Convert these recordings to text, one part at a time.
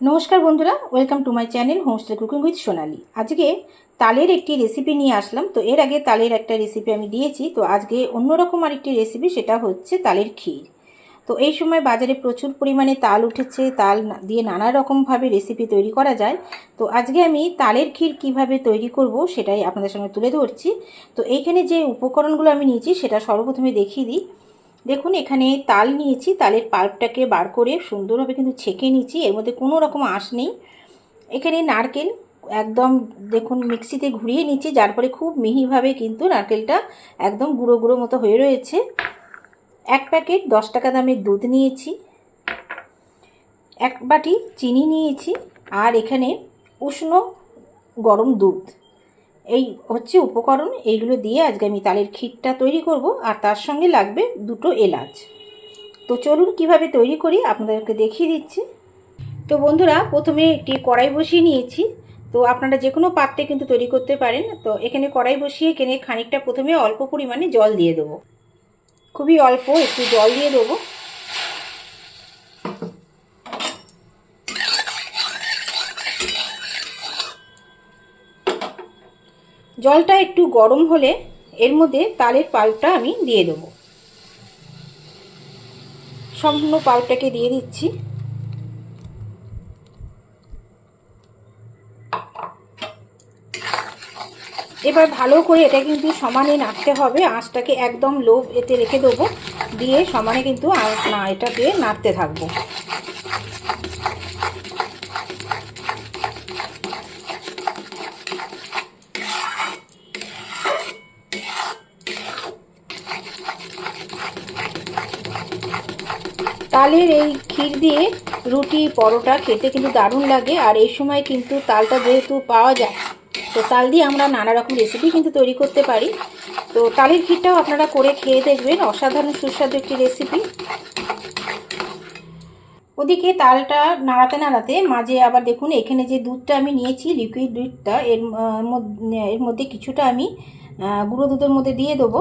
নমস্কার বন্ধুরা welcome to my channel homestay cooking with Sonali আজকে তালের একটি রেসিপি নিয়ে আসলাম, তো এর আগে তালের একটা রেসিপি আমি দিয়েছি, তো আজকে অন্যরকম আরেকটি রেসিপি সেটা হচ্ছে তালের ক্ষীর। তো এই সময় বাজারে প্রচুর পরিমাণে তাল উঠেছে, তাল দিয়ে নানা রকমভাবে রেসিপি তৈরি করা যায়। তো আজকে আমি তালের ক্ষীর কীভাবে তৈরি করব, সেটাই আপনাদের সঙ্গে তুলে ধরছি। তো এইখানে যে উপকরণগুলো আমি নিয়েছি, সেটা সর্বপ্রথমে দেখিয়ে দিই। দেখুন, এখানে তাল নিয়েছি, তালের পাল্পটাকে বার করে সুন্দরভাবে কিন্তু ছেঁকে নিয়েছি, এর মধ্যে কোনো রকম আঁশ নেই। এখানে নারকেল একদম, দেখুন, মিক্সিতে ঘুরিয়ে নিচ্ছি যার ফলে খুব মিহিভাবে কিন্তু নারকেলটা একদম গুঁড়ো গুঁড়ো মতো হয়ে রয়েছে। এক প্যাকেট দশ টাকা দামের দুধ নিয়েছি, এক বাটি চিনি নিয়েছি, আর এখানে উষ্ণ গরম দুধ। এই হচ্ছে উপকরণ, এইগুলো দিয়ে আজকে আমি তালের ক্ষীরটা তৈরি করব, আর তার সঙ্গে লাগবে দুটো এলাচ। তো চলুন কীভাবে তৈরি করি, আপনাদেরকে দেখিয়ে দিচ্ছি। তো বন্ধুরা, প্রথমে একটি কড়াই বসিয়ে নিয়েছি। তো আপনারা যে কোনো পাত্রে কিন্তু তৈরি করতে পারেন। তো এখানে কড়াই বসিয়ে এখানে খানিকটা প্রথমে অল্প পরিমাণে জল দিয়ে দেবো। খুবই অল্প একটু জল দিয়ে দেবো। জলটা একটু গরম হলে এর মধ্যে তালের পাল্পটা আমি দিয়ে দেবো। সম্পূর্ণ পাল্পটাকে দিয়ে দিচ্ছি। এবার ভালো করে এটা কিন্তু সমানে নাড়তে হবে। আঁচটাকে একদম লো এতে রেখে দেবো। দিয়ে সমানে কিন্তু না এটাকে নাড়তে থাকব। তালের এই ক্ষীর দিয়ে রুটি, পরোটা খেতে কিন্তু দারুণ লাগে। আর এই সময় কিন্তু তালটা যেহেতু পাওয়া যায়, তো তাল দিয়ে আমরা নানা রকম রেসিপি কিন্তু তৈরি করতে পারি। তো তালের ক্ষীরটাও আপনারা করে খেয়ে দেখবেন, অসাধারণ সুস্বাদু একটি রেসিপি ওদিকে তালটা নাড়াতে নাড়াতে মাঝে আবার দেখুন, এখানে যে দুধটা আমি নিয়েছি লিকুইড দুধটা, এর এর মধ্যে কিছুটা আমি গুঁড়ো দুধের মধ্যে দিয়ে দেবো।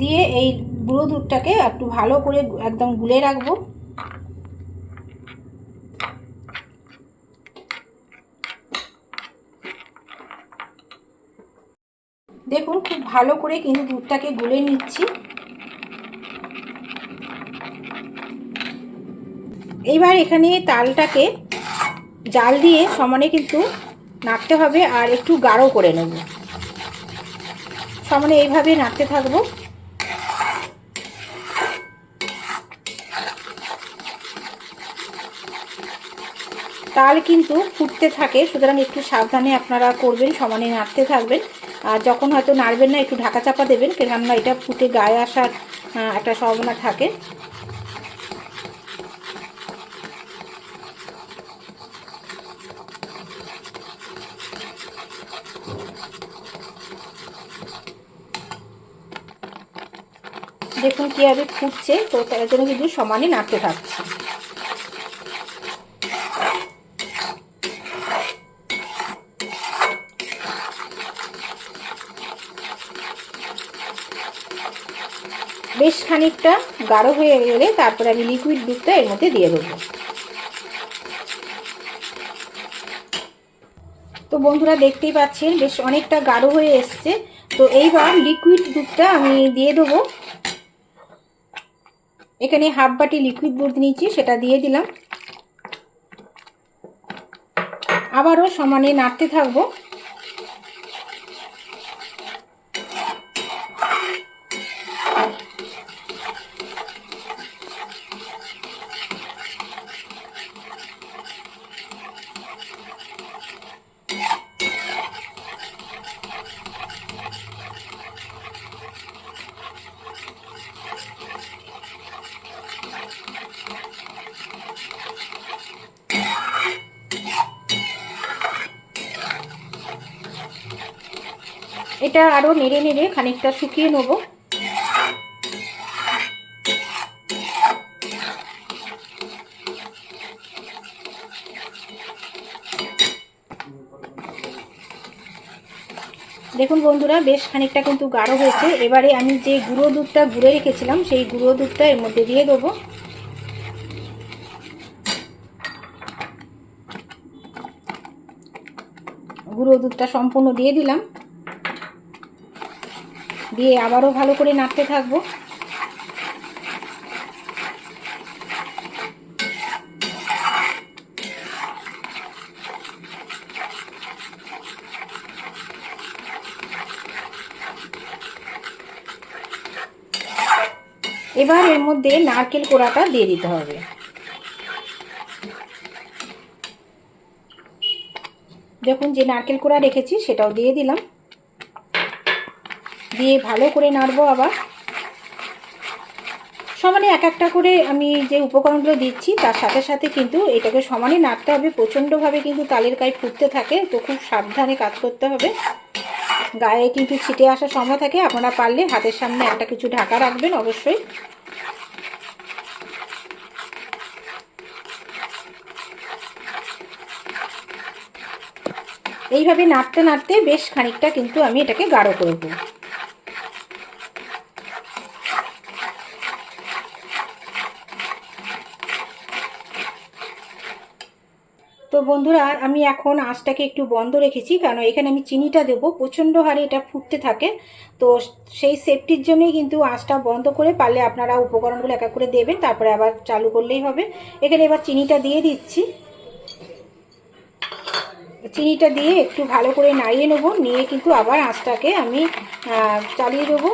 দিয়ে এই গুঁড়ো দুধটাকে একটু ভালো করে একদম গুলে রাখব। দেখুন, খুব ভালো করে কিন্তু দুধটাকে গুলে নিচ্ছি। এইবার এখানে তালটাকে জাল দিয়ে সমানে কিন্তু নাড়তে হবে আর একটু গাঢ় করে নেব। সমানে এইভাবে নাড়তে থাকব। তাল কিন্তু ফুটতে থাকে, সুতরাং একটু সাবধানে আপনারা করবেন, সমানে নাড়তে থাকবেন। আর যখন হয়তো নাড়বেন না, একটু ঢাকা চাপা দেবেন, কেননা এটা ফুটে গায়ে আসার একটা সম্ভাবনা থাকে। দেখুন কীভাবে ফুটছে, তো তার জন্য কিন্তু সমানে নাড়তে থাকছে। বেশ খানিকটা গাঢ় হয়ে গেলে তারপরে আমি লিকুইড দুধটা এর মধ্যে দিয়ে দেবো। তো বন্ধুরা দেখতেই পাচ্ছেন, বেশ অনেকটা গাঢ় হয়ে এসছে। তো এইবার লিকুইড দুধটা আমি দিয়ে দেবো। এখানে হাফ বাটি লিকুইড দুধ নিয়েছি, সেটা দিয়ে দিলাম। আবারও সমানে নাড়তে থাকব। এটা আরও নেড়ে নেড়ে খানিকটা শুকিয়ে নেব। দেখুন বন্ধুরা, বেশ খানিকটা কিন্তু গাঢ় হয়েছে। এবারে আমি যে গুঁড়ো দুধটা গুঁড়ে রেখেছিলাম, সেই গুঁড়ো দুধটা এর মধ্যে দিয়ে দেবো। গুঁড়ো দুধটা সম্পূর্ণ দিয়ে দিলাম। দিয়ে আবারও ভালো করে নাড়তে থাকব। এবার এর মধ্যে নারকেল কোড়াটা দিয়ে দিতে হবে। দেখুন যে নারকেল কোড়া রেখেছি, সেটাও দিয়ে দিলাম। দিয়ে ভালো করে নাড়বো আবার। সমানে এক একটা করে আমি যে উপকরণগুলো দিচ্ছি, তার সাথে সাথে কিন্তু এটাকে সমানে নাড়তে হবে। প্রচণ্ডভাবে কিন্তু তালের গায়ে ফুটতে থাকে, তো খুব সাবধানে কাজ করতে হবে। গায়ে কিন্তু ছিটে আসার সম্ভব থাকে। আপনারা পারলে হাতের সামনে একটা কিছু ঢাকা রাখবেন অবশ্যই। এইভাবে নাড়তে নাড়তে বেশ খানিকটা কিন্তু আমি এটাকে গাঢ় করব তো বন্ধুরা, আমি এখন আঁচটাকে একটু বন্ধ রেখেছি কারণ এখানে আমি চিনিটা দেবো। প্রচণ্ড হারে এটা ফুটতে থাকে। তো সেই সেফটির জন্যই কিন্তু আঁচটা বন্ধ করে পারলে আপনারা উপকরণগুলো এক করে দেবেন, তারপরে আবার চালু করলেই হবে। এখানে এবার চিনিটা দিয়ে দিচ্ছি। চিনিটা দিয়ে একটু ভালো করে নাড়িয়ে নেব, নিয়ে কিন্তু আবার আঁচটাকে আমি চালিয়ে দেবো।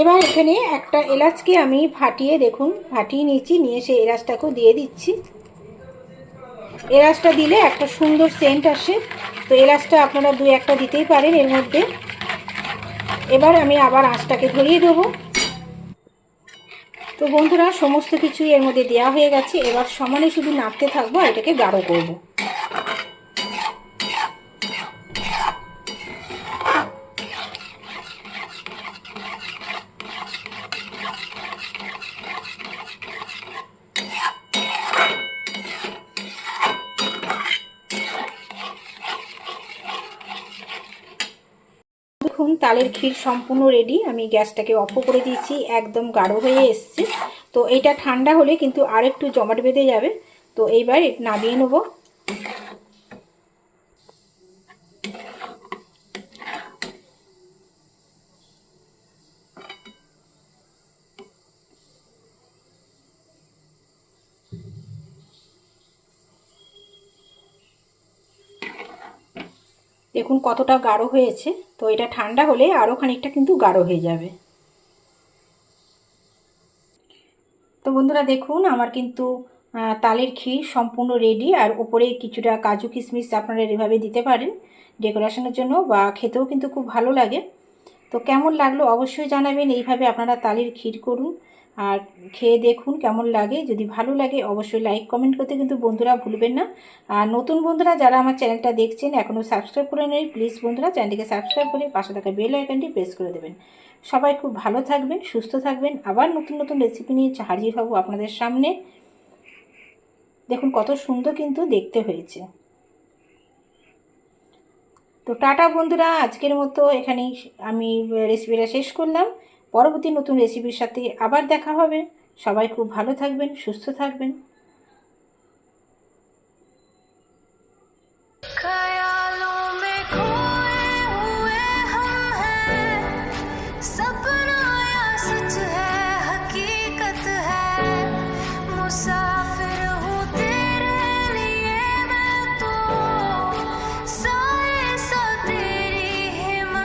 এবার এখানে একটা এলাচকে আমি ফাটিয়ে দেখুন, ফাটিয়ে নিয়েছি, নিয়ে সেই এলাচটাকেও দিয়ে দিচ্ছি। এলাচটা দিলে একটা সুন্দর সেন্ট আসে। তো এলাচটা আপনারা দু একটা দিতেই পারেন এর মধ্যে। এবার আমি আবার আঁচটাকে ধরিয়ে দেব। তো বন্ধুরা, সমস্ত কিছুই এর মধ্যে দেওয়া হয়ে গেছে। এবার সমানে শুধু নাড়তে থাকব আর এটাকে গাঢ় করব। তালের ক্ষীর সম্পূর্ণ রেডি আমি গ্যাসটাকে অফ করে দিয়েছি, একদম গাঢ় হয়ে এসছে। তো এটা ঠান্ডা হলে কিন্তু আরেকটু জমাট বেঁধে যাবে। তো এইবার নামিয়ে নেব। দেখুন কতটা গাঢ় হয়েছে। তো এটা ঠান্ডা হলে আরও খানিকটা কিন্তু গাঢ় হয়ে যাবে। তো বন্ধুরা দেখুন, আমার কিন্তু তালের ক্ষীর সম্পূর্ণ রেডি আর ওপরে কিছুটা কাজু কিশমিশ আপনারা এভাবে দিতে পারেন ডেকোরেশনের জন্য বা খেতেও কিন্তু খুব ভালো লাগে। তো কেমন লাগল অবশ্যই জানাবেন। এইভাবে আপনারা তালের ক্ষীর করুন। আর খেয়ে দেখুন কেমন লাগে। যদি ভালো লাগে অবশ্যই লাইক কমেন্ট করতে কিন্তু বন্ধুরা ভুলবেন না। আর নতুন বন্ধুরা যারা আমার চ্যানেলটা দেখছেন, এখনও সাবস্ক্রাইব করে নেই প্লিজ বন্ধুরা চ্যানেলটিকে সাবস্ক্রাইব করে পাশে থাকা বেল আইকনটি প্রেস করে দেবেন। সবাই খুব ভালো থাকবেন, সুস্থ থাকবেন। আবার নতুন নতুন রেসিপি নিয়ে হাজির হব আপনাদের সামনে। দেখুন কত সুন্দর কিন্তু দেখতে হয়েছে। তো টাটা বন্ধুরা, আজকের মতো এখানেই আমি রেসিপিটা শেষ করলাম। পরবর্তী নতুন রেসিপির সাথে আবার দেখা হবে। সবাই খুব ভালো থাকবেন সুস্থ থাকবেন।